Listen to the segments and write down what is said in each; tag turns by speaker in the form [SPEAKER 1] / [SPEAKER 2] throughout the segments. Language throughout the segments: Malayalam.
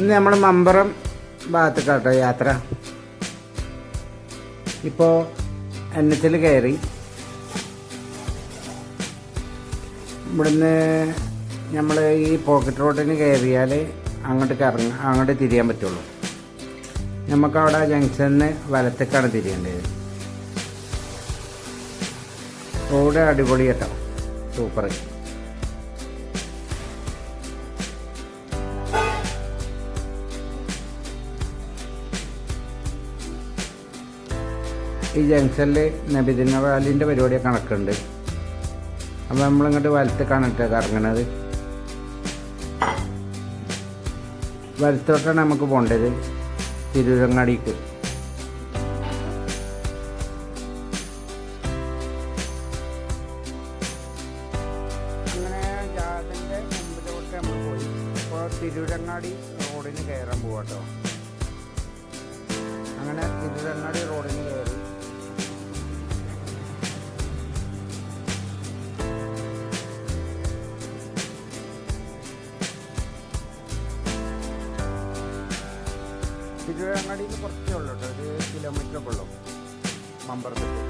[SPEAKER 1] ഇന്ന് നമ്മൾ മമ്പറം ഭാഗത്തേക്കാട്ടോ യാത്ര. ഇപ്പോൾ എച്ചിൽ കയറി ഇവിടുന്ന് നമ്മൾ ഈ പോക്കറ്റ് റോഡിന് കയറിയാൽ അങ്ങോട്ട് കറങ്ങ അങ്ങോട്ട് തിരിയാൻ പറ്റുള്ളൂ. നമുക്ക് അവിടെ ജംഗ്ഷനിൽ വലത്തേക്കാണ് തിരിയേണ്ടത്. റോഡ് അടിപൊളി കേട്ടോ സൂപ്പർ ഈ ജംഗ്ഷനിൽ നബിദിന വാലിന്റെ പരിപാടിയൊക്കെ കണക്കുണ്ട് അപ്പോൾ നമ്മളിങ്ങോട്ട് വലത്തേക്കാണ് കേട്ടോ കറങ്ങണത് വലത്തോട്ടാണ് നമുക്ക് പോകേണ്ടത് തിരൂരങ്ങാടിക്ക്. അങ്ങനെ നമ്മൾ പോയി. റോഡിന് കയറാൻ പോവാട്ടോ. അങ്ങനെ തിരൂരങ്ങാടി റോഡിന് കയറി തിരുവങ്ങാടിയിൽ കുറച്ചേ ഉള്ളൂ കേട്ടോ. ഒരു കിലോമീറ്റർ ഒക്കെ ഉള്ളൂ മമ്പറത്തേക്ക്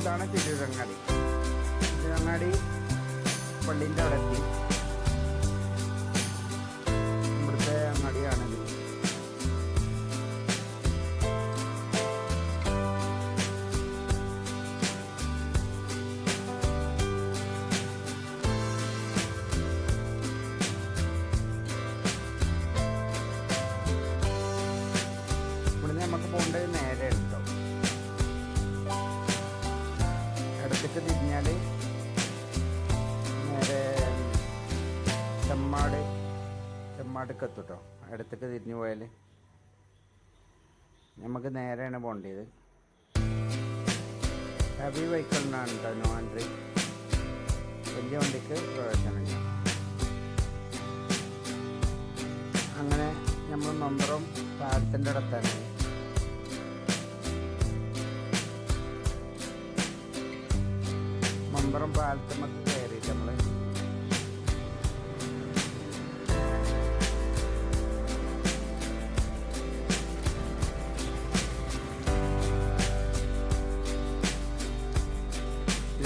[SPEAKER 1] ഇതാണ് തിരുവങ്ങാടി തിരുവങ്ങാടി പള്ളീന്റെ അവിടെ എത്തി. ചെമ്മാട് ചെമ്മാടക്ക് എത്തും കേട്ടോ അടുത്തൊക്കെ തിരിഞ്ഞു പോയാൽ നമുക്ക് നേരെയാണ് പോകേണ്ടത് ഹെവി വെഹിക്കിളിനാണ് കേട്ടോ നോ എൻട്രി വലിയ വണ്ടിക്ക് പ്രവേശനമില്ല അങ്ങനെ നമ്മൾ നമ്പറും പാലത്തിന്റെ അടുത്താണ്. മമ്പറം പാലത്തുമ്മക്ക് കയറിയിട്ട് നമ്മൾ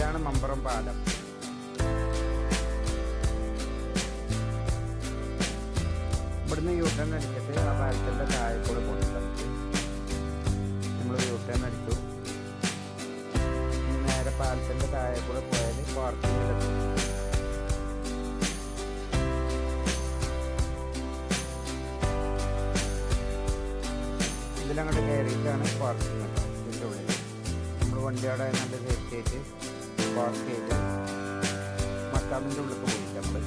[SPEAKER 1] ഇതാണ് മമ്പറം പാലം. ഇവിടുന്ന് യൂട്ടേൺ ടേൺ അടിച്ചിട്ട് ആ പാലത്തിന്റെ താഴെ കൂടെ പോകണം നമുക്ക് നമ്മൾ യൂട്ടേൺ ടേൺ അടിച്ചു നേരെ പാലത്തിന്റെ താഴെ കൂടെ പോയാൽ ഇതിലങ്ങോട്ട് കയറിയിട്ടാണ് പാർക്കിംഗ് ഉള്ളിൽ നമ്മൾ വണ്ടിയോടെ നല്ല സേഫ്റ്റി ആയിട്ട് ചെയ്ത് മക്കാമിന്റെ ഉള്ളിൽ പോയിട്ട് നമ്മൾ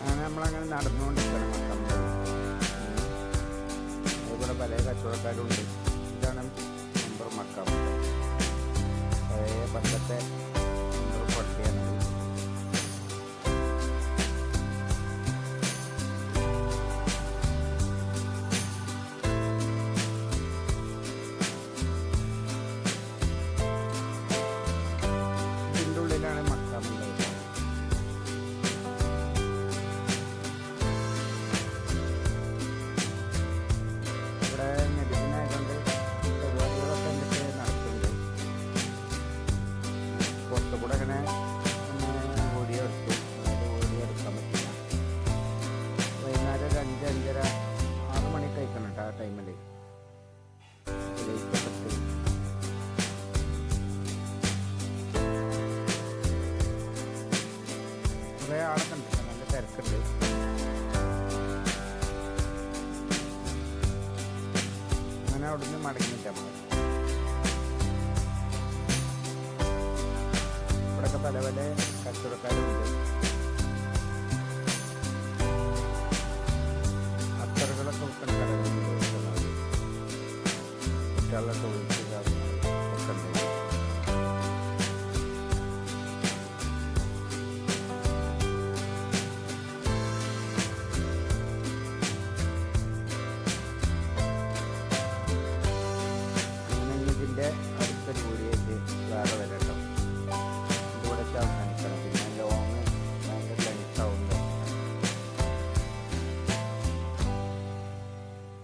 [SPEAKER 1] അങ്ങനെ നമ്മളങ്ങനെ നടന്നുകൊണ്ടിരിക്കണം മക്കാമിന്റെ അതുപോലെ പല കച്ചവടക്കാരുണ്ട് ഇതാണ് നമ്പർ മക്കാം പഴയ പണ്ടത്തെ കുറേ ആളൊക്കെ ഉണ്ട് കേട്ടോ. നല്ല തിരക്കുണ്ട്. അങ്ങനെ അവിടുന്ന് മടങ്ങിയിട്ട് നമ്മൾ ഇവിടെയൊക്കെ പല പല കച്ചവടക്കാരുണ്ട്. അത്തറുകളൊക്കെ ഉൾപ്പെടെ കടകളുണ്ട്. കുട്ടികളുടെ ടോയ്സ് കൂടി വെച്ച് വേറെ വരാം ഇതുകൂടെ അവസാനിക്കണം. പിന്നെ ലോങ് ഭയങ്കര ലെങ്ത്താവും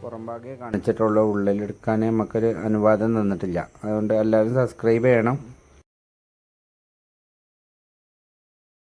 [SPEAKER 1] പുറംഭാഗേ കാണിച്ചിട്ടുള്ളൂ. ഉള്ളിലെടുക്കാൻ നമുക്കൊരു അനുവാദം തന്നിട്ടില്ല. അതുകൊണ്ട് എല്ലാവരും സബ്സ്ക്രൈബ് ചെയ്യണം.